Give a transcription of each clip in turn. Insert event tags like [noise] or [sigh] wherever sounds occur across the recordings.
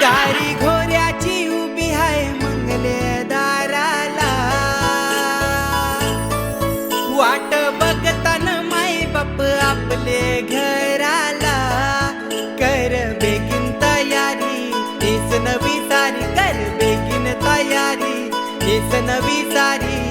गाडी घोऱ्याची उभी आहे मंगले दाराला. वाट बघताना माय बाप आपले घराला. कर बेगीन तयारी तीच नवी सारी कर बेगीन तयारी तीच नवी सारी.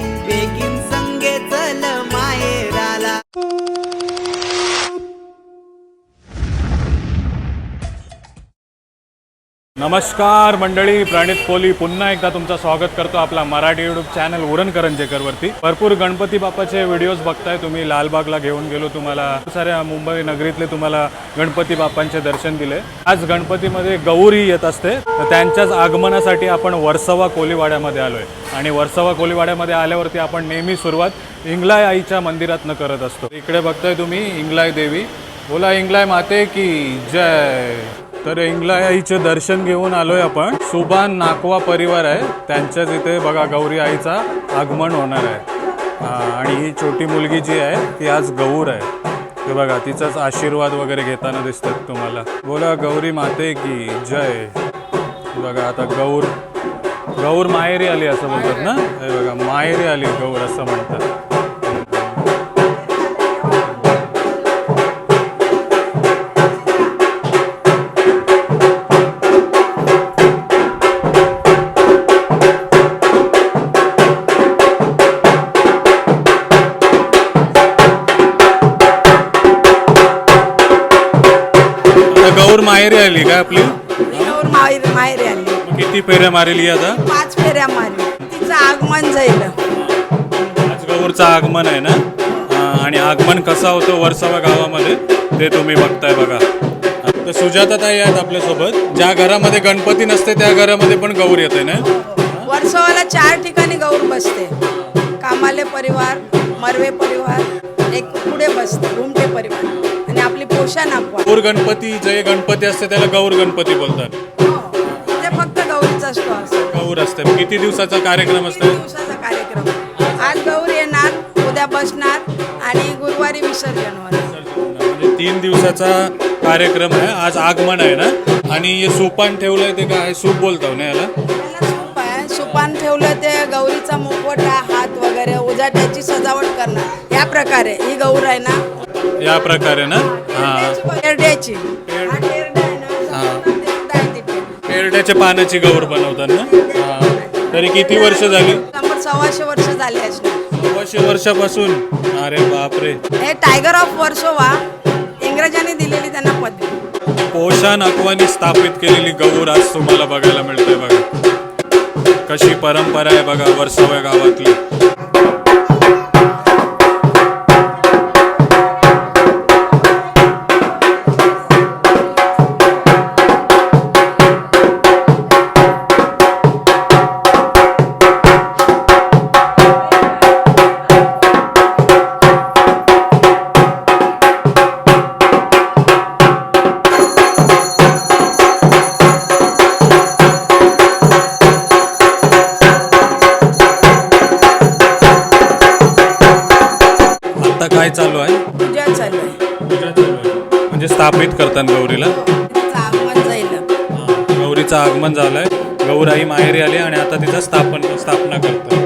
नमस्कार मंडळी प्रणित कोली. पुन्हा एकदा तुमचं स्वागत करतो आपला मराठी युट्यूब चॅनल उरणकरंजेकरवरती भरपूर गणपती बाप्पाचे व्हिडिओज बघताय तुम्ही. लालबागला घेऊन गेलो तुम्हाला. खूप साऱ्या मुंबई नगरीतले तुम्हाला गणपती बाप्पांचे दर्शन दिले. आज गणपतीमध्ये गौरी येत असते. तर त्यांच्याच आगमनासाठी आपण वर्सवा कोलीवाड्यामध्ये आलोय. आणि वर्सवा कोलीवाड्यामध्ये आल्यावरती आपण नेहमी सुरुवात इंगलाय आईच्या मंदिरातनं करत असतो. इकडे बघताय तुम्ही इंगलाय देवी. बोला इंगलाय माते की जय. तर इंगलाय आईचे दर्शन घेऊन आलोय आपण. सुभान नाकवा परिवार आहे. त्यांच्याच इथे बघा गौरी आईचा आगमन होणार आहे. आणि ही छोटी मुलगी जी आहे ती आज गौर आहे. ते बघा तिचाच आशीर्वाद वगैरे घेताना दिसतात तुम्हाला. बोला गौरी माते की जय? बघा आता गौर गौर माहेरी आली असं म्हणतात ना? हे बघा माहेरी आली गौर असं म्हणतात. गौर माहेरी आली का आपली? तिच्यावर माहेर माहेर आली. किती फेऱ्या मारेली आता? पाच फेऱ्या मारली. तिचं आगमन जाईल आज गौरचं आगमन आहे ना? हा, आणि आगमन कसा होतो वर्सावा गावामध्ये ते तुम्ही बघताय बघा. तर सुजाता ताई आहेत आपल्यासोबत. ज्या घरामध्ये गणपती नसते त्या घरामध्ये पण गौर येते ना? वर्षावाला चार ठिकाणी गौर बसते. कामाले परिवार मरवे परिवार एक पुढे बसते घुमटे परिवार. आणि आपली पोषा नागवा गौर गणपती जे गणपती असते त्याला गौर गणपती बोलतात. ते फक्त गौरीचा असतो. असं गौर असते. किती दिवसाचा कार्यक्रम असतो? दिवसाचा कार्यक्रम? आज गौर येणार उद्या बसणार आणि गुरुवारी विसर्जन होणार. म्हणजे तीन दिवसाचा कार्यक्रम आहे. आज आगमन आहे ना? आणि हे सुपान ठेवलंय ते काय? सूप बोलतो ना याला? त्याला सूप आहे. सुपान ठेवलं ते गौरीचा मुखवटा हात वगैरे उजाट्याची सजावट करणार. या प्रकारे ही गौर आहे ना? या प्रकारे ना? हा. पेरड्याची आहे ना, हा. पेरड्याच्या पानाची गौर बनवतात ना? हा. तरी किती वर्ष झाली? शंभर सव्वाशे वर्ष झाले असणार. सव्वाशे वर्षापासून? अरे बापरे. हे टायगर ऑफ वर्सोवा इंग्रजांनी दिलेली त्यांना पदवी. पोषण अकवानी स्थापित केलेली गौर आज तुम्हाला बघायला मिळते बघा. कशी परंपरा आहे बघा वर्सोव्या गावातली. स्थापन झालंय. गौराई माहेरी आली आणि आता तिचं स्थापन स्थापना करतात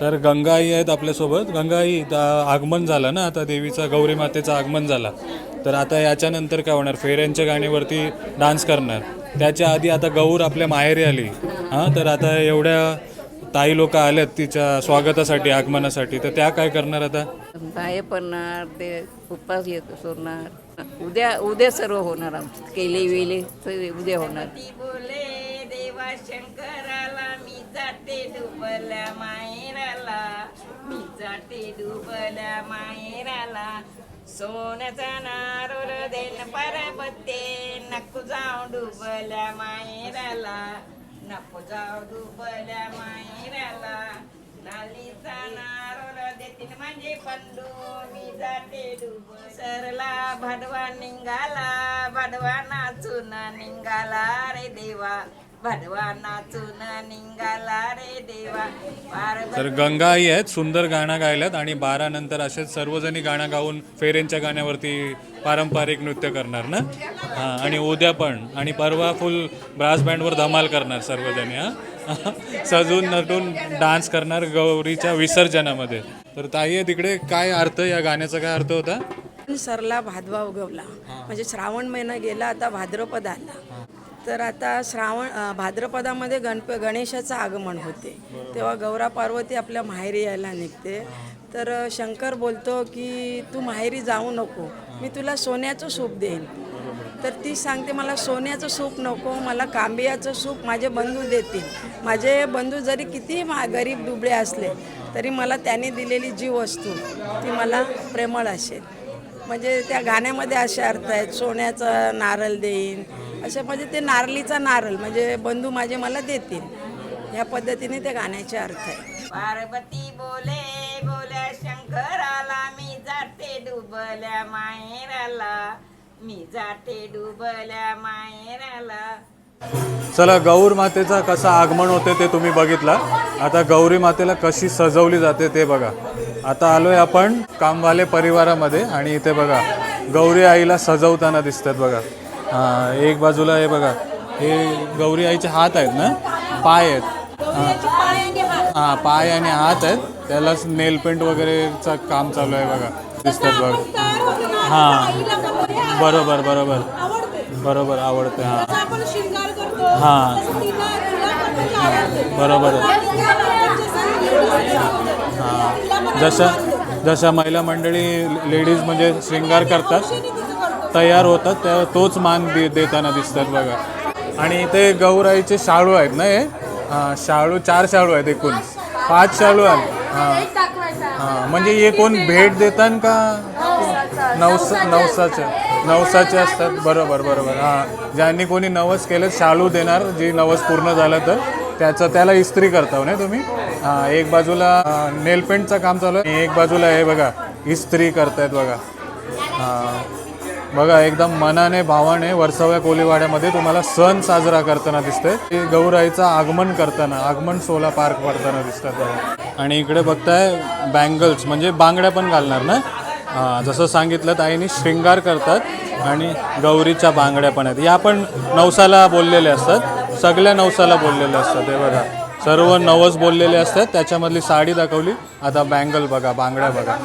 तर गंगाई आहेत आपल्यासोबत. गंगाई आगमन झालं ना? आता देवीचा गौरी मातेचं आगमन झाला. तर आता याच्यानंतर काय होणार? फेऱ्यांच्या गाणीवरती डान्स करणार. त्याच्या आधी आता गौर आपल्या माहेरी आली. हां तर आता एवढ्या ताई लोक आल्यात तिच्या स्वागतासाठी आगमनासाठी. तर त्या काय करणार आता? बाहे पडणार ते उपास येत सोडणार. उद्या उद्या सर्व होणार आमचं. केले वेले उद्या होणार. बोले देवा शंकराला मी जाते डुबल्या माहेराला. मी जाते डुबल्या माहेराला. सोन्याचा नारोल देन परबत्ते नको जाऊ डुबल्या माहेराला. नको जाऊ डुबल्या माहेराला. नालीचा नारोल देतील म्हणजे पंडू मी जाते डुब सरला भडवा निघाला भडवा नाचून निघाला रे देवा. भडवा नाचून निघाला रे देवा पार्वती तर गंगा आई आहेत सुंदर गाणं गायल्यात आणि बारा नंतर असेच सर्वजणी गाणं गाऊन फेऱ्यांच्या गाण्यावरती पारंपरिक नृत्य करणार ना? हां आणि उद्या पण आणि परवा फुल ब्रास बँडवर धमाल करणार सर्वजणी हां? [laughs] सजून नटून डान्स करणार गौरीच्या विसर्जनामध्ये. तर ताई आहे तिकडे काय अर्थ या गाण्याचा काय अर्थ होता? सरला भादवा उगवला. म्हणजे श्रावण महिना गेला आता भाद्रपद आला. तर आता श्रावण भाद्रपदामध्ये गणप गणेशाचं आगमन होते. तेव्हा गौरा पार्वती आपल्या माहेरी यायला निघते. तर शंकर बोलतो की तू माहेरी जाऊ नको. मी तुला सोन्याचं सूप देईन. तर ती सांगते मला सोन्याचं सूप नको मला कांबियाचं सूप माझे बंधू देतील. माझे बंधू जरी किती मा गरीब दुबळे असले तरी मला त्याने दिलेली जी वस्तू ती मला प्रेमळ असेल. म्हणजे त्या गाण्यामध्ये असे अर्थ आहेत सोन्याचा नारळ देईन असे म्हणजे ते नारळीचा नारळ म्हणजे बंधू माझे मला देतील. ह्या पद्धतीने त्या गाण्याचे अर्थ आहे. पार्वती बोले बोल्या शंकराला मी जाते डुबल्या माहेराला. मी जाते डुबल्या माहेराला. चला गौर मातेचा कसा आगमन होते ते तुम्ही बघितला. आता गौरी मातेला कशी सजवली जाते ते बघा. आता आलोय आपण कामवाले परिवारामध्ये आणि इथे बघा गौरी आईला सजवताना दिसतात बघा. हां एक बाजूला हे बघा हे गौरी आईचे हात आहेत ना? पाय आहेत. हां. हां पाय आणि हात आहेत. त्यालाच नेल पेंट वगैरेचं काम चालू आहे बघा. दिसतात बघा. हां. बरोबर बरोबर. बरोबर आवडते हां. आपण हां. बरोबर. हां. जशा जशा महिला मंडळी लेडीज म्हणजे शृंगार करतात तयार होतात त्या तोच मान दे देताना दिसतात बघा. आणि इथे गौराईचे शाळू आहेत ना हे? हां शाळू चार शाळू आहेत एकूण. पाच शाळू आहेत. हां. हां म्हणजे हे कोण भेट देतात का? नवसा नवसाचे नवसाचे असतात. बरोबर बरोबर. हां. ज्यांनी कोणी नवस केलं शाळू देणार. जी नवस पूर्ण झालं तर त्याचं त्याला इस्त्री करता हो, ना तुम्ही? हां एक बाजूला नेलपेंटचं काम चालू आहे. एक बाजूला हे बघा इस्त्री करतायत बघा. हां. बघा एकदम मनाने भावाने वर्सव्या कोलीवाड्यामध्ये तुम्हाला सण साजरा करताना दिसतंय. गौराईचं आगमन करताना आगमन सोला पार्क पडताना दिसतात आणि इकडे बघताय बँगल्स म्हणजे बांगड्या पण घालणार ना? हां जसं सांगितलं ताईने श्रृंगार करतात आणि गौरीच्या बांगड्या पण आहेत. या पण नवसाला बोललेले असतात. सगळ्या नवसाला बोललेले असतात हे बघा. सर्व नवस बोललेले असतात. त्याच्यामधली साडी दाखवली. आता बँगल बघा बांगड्या बघा.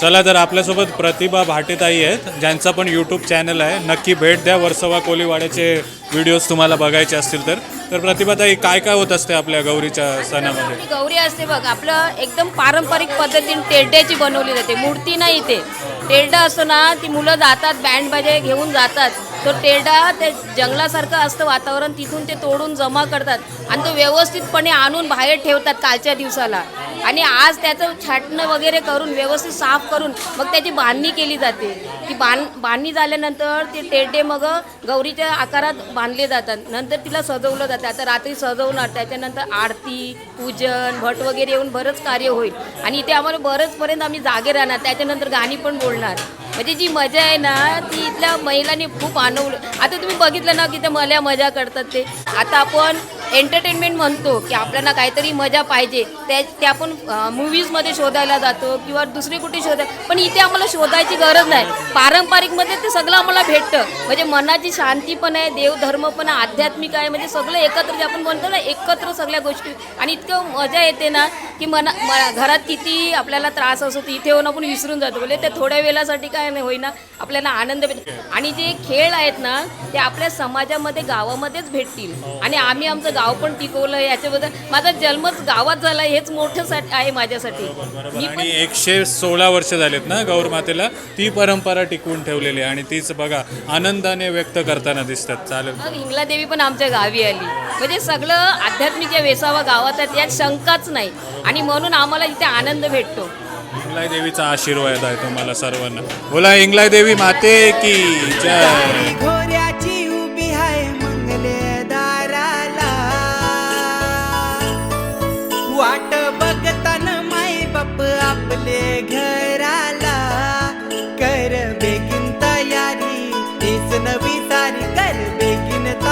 चला तर आपल्यासोबत प्रतिभा भाटेताई आहेत ज्यांचा पण यूट्यूब चॅनल आहे. नक्की भेट द्या वर्सवा कोलीवाड्याचे व्हिडिओज तुम्हाला बघायचे असतील तर. तर प्रतिभाताई काय काय होत असते आपल्या गौरीच्या सणामध्ये? गौरी असते बघ आपलं एकदम पारंपरिक पद्धतीने टेरड्याची बनवली जाते. मूर्ती नाही ते. टेरडा असतो ना ती मुलं जातात बँड बाजे घेऊन जातात. तो टेरडा ते जंगलासारखं असतं वातावरण तिथून ते तोडून जमा करतात आणि तो व्यवस्थितपणे आणून बाहेर ठेवतात कालच्या दिवसाला. आणि आज त्याचं छाटणं वगैरे करून व्यवस्थित साफ करून मग त्याची बांधणी केली जाते. ती बांध बांधणी झाल्यानंतर ते टेरडे मग गौरीच्या आकारात बांधले जातात. नंतर तिला सजवलं जातं. आता रात्री सजवणार त्याच्यानंतर आरती पूजन भट वगैरे येऊन बरंच कार्य होईल. आणि इथे आम्हाला बरंचपर्यंत आम्ही जागे राहणार. त्याच्यानंतर गाणी पण बोलणार. म्हणजे जी मजा आहे ना ती इथल्या महिलांनी खूप आनवलं आता तुम्ही बघितलं ना की त्या मला मजा करतात ते. आता आपण एंटरटेनमेंट म्हणतो की आपल्याला काहीतरी मजा पाहिजे. त्या ते आपण मूवीजमध्ये शोधायला जातो किंवा दुसरी कुठे शोधाय पण इथे आम्हाला शोधायची गरज नाही. पारंपरिकमध्ये ते सगळं आम्हाला भेटतं. म्हणजे मनाची शांती पण आहे देवधर्म पण आहे आध्यात्मिक आहे म्हणजे सगळं एकत्र जे आपण म्हणतो ना एकत्र सगळ्या गोष्टी. आणि इतकं मजा येते ना की मना घरात किती आपल्याला त्रास असतो इथे येऊन आपण विसरून जातो. म्हणजे ते थोड्या वेळासाठी काय नाही होईना आपल्याला आनंद भेटतो आणि जे खेळ आहेत ना ते आपल्या समाजामध्ये गावामध्येच भेटतील. आणि आम्ही आमचं गाव पण टिकवलं याच्याबद्दल माझा जन्मच गावात झाला हेच मोठं साठी आहे माझ्यासाठी. मी पण आणि एकशे सोळा वर्ष झालेत ना गौर मातेला ती परंपरा टिकवून ठेवलेली आहे. आणि तीच बघा आनंदाने व्यक्त करताना दिसतात. चालेल. मग हिंगला देवी पण आमच्या गावी आली. म्हणजे सगळं आध्यात्मिक या वेसावा गावात आहे यात शंकाच नाही. आणि म्हणून आम्हाला इथे आनंद भेटतो. इंगलाई देवीचा आशीर्वाद आहे तुम्हाला सर्वांना. बोला इंगलाई देवी माते की जय.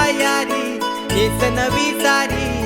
तयारी तीच नवी सारी.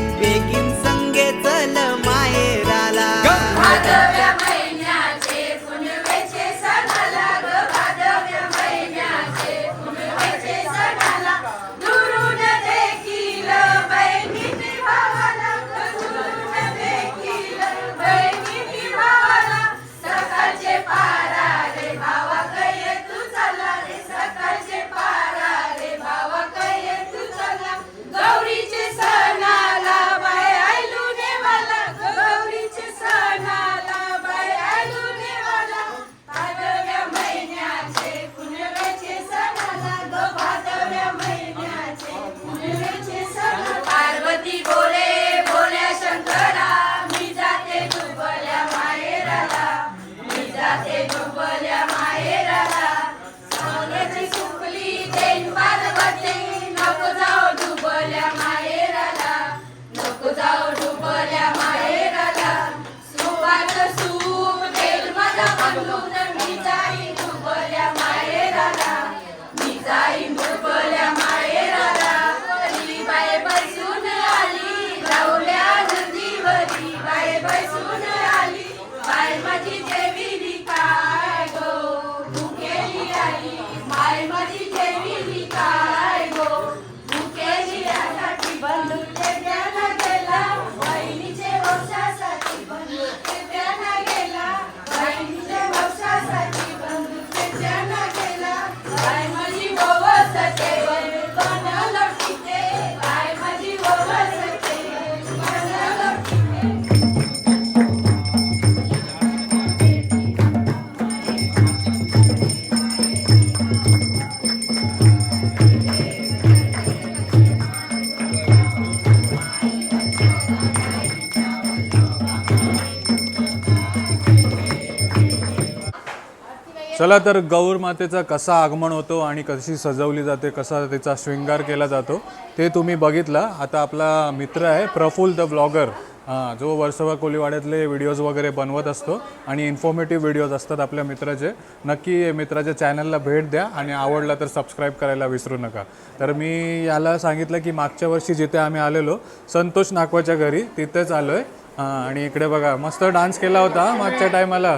चला तर गौर मातेचा कसा आगमन होतो आणि कशी सजवली जाते कसा त्याचा शृंगार केला जातो ते तुम्ही बघितला. आता आपला मित्र आहे प्रफुल द ब्लॉगर. हां जो वर्सोवा कोलीवाड्यातले व्हिडिओज वगैरे बनवत असतो आणि इन्फॉर्मेटिव्ह व्हिडिओज असतात आपल्या मित्राचे. नक्की मित्राच्या चॅनलला भेट द्या आणि आवडला तर सबस्क्राईब करायला विसरू नका. तर मी याला सांगितलं की मागच्या वर्षी जिथे आम्ही आलेलो संतोष नागवाच्या घरी तिथेच आलो आहे हां आणि इकडे बघा मस्त डान्स केला होता मागच्या टायमाला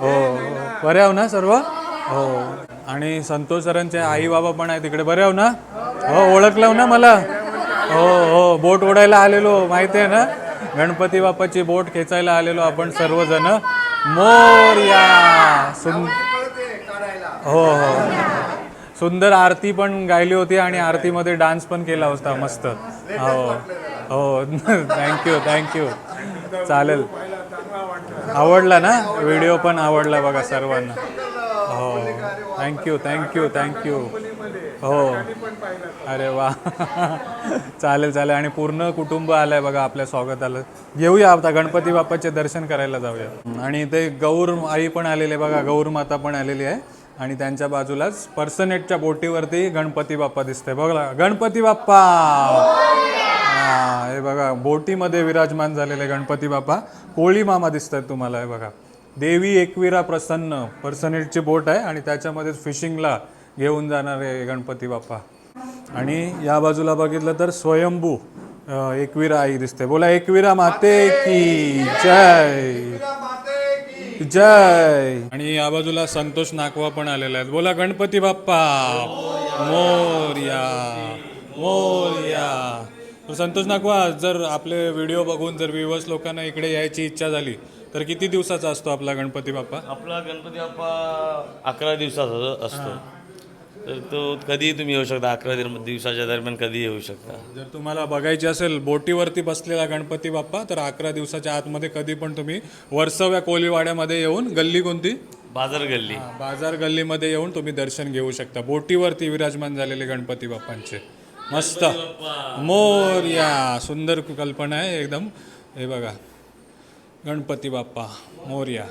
हो हो. बरे आहो ना सर्व? हो. आणि संतोष सरांचे आई बाबा पण आहेत तिकडे बरे आहो ना? हो ओळखलं हो ना मला? हो हो बोट ओढायला आलेलो माहिती आहे ना? गणपती बाप्पाची बोट खेचायला आलेलो आपण सर्वजण. मोरया! सुं हो हो. सुंदर आरती पण गायली होती आणि आरतीमध्ये डान्स पण केला होता मस्त. हो. हो [laughs] थँक्यू थँक्यू चालेल. आवडला ना? व्हिडिओ पण आवडला बघा सर्वांना. हो. थँक्यू थँक्यू थँक्यू हो. अरे वा. चालेल चालेल. आणि पूर्ण कुटुंब आलंय बघा आपल्या स्वागताला. येऊया आता गणपती बाप्पाचे दर्शन करायला जाऊया. आणि ते गौर आई पण आलेली आहे बघा. गौर माता पण आलेली आहे. आणि त्यांच्या बाजूलाच पर्सनेटच्या बोटीवरती गणपती बाप्पा दिसतंय. बघा गणपती बाप्पा! हा हे बघा बोटीमध्ये विराजमान झालेले गणपती बाप्पा कोळी मामा दिसत आहेत तुम्हाला हे बघा. देवी एकविरा प्रसन्न पर्सनेटची बोट आहे आणि त्याच्यामध्येच फिशिंगला घेऊन जाणारे गणपती बाप्पा. आणि या बाजूला बघितलं तर स्वयंभू एकविरा आई दिसते. बोला एकविरा माते की जय. जय. आणि या बाजूला संतोष नाकवा पण आलेला आहेत. बोला गणपती बाप्पा. मोरया. मोरया. तर संतोष नाकवा जर आपले व्हिडिओ बघून जर व्ह्युअर्स लोकांना इकडे यायची इच्छा झाली तर किती दिवसाचा असतो आपला गणपती बाप्पा? आपला गणपती बाप्पा अकरा दिवसाचा असतो. तर तो कधीही तुम्ही येऊ शकता अकरा दिव- दिवसाच्या दरम्यान कधी येऊ शकता. जर तुम्हाला बघायची असेल बोटीवरती बसलेला गणपती बाप्पा तर अकरा दिवसाच्या आतमध्ये कधी पण तुम्ही वर्सव्या कोलीवाड्यामध्ये येऊन गल्ली कोणती? बाजार गल्ली. बाजार गल्लीमध्ये येऊन तुम्ही दर्शन घेऊ शकता. बोटीवरती विराजमान झालेले गणपती बाप्पांचे. मस्त. मोरया सुंदर कल्पना आहे एकदम. हे बघा. गणपती बाप्पा मोरया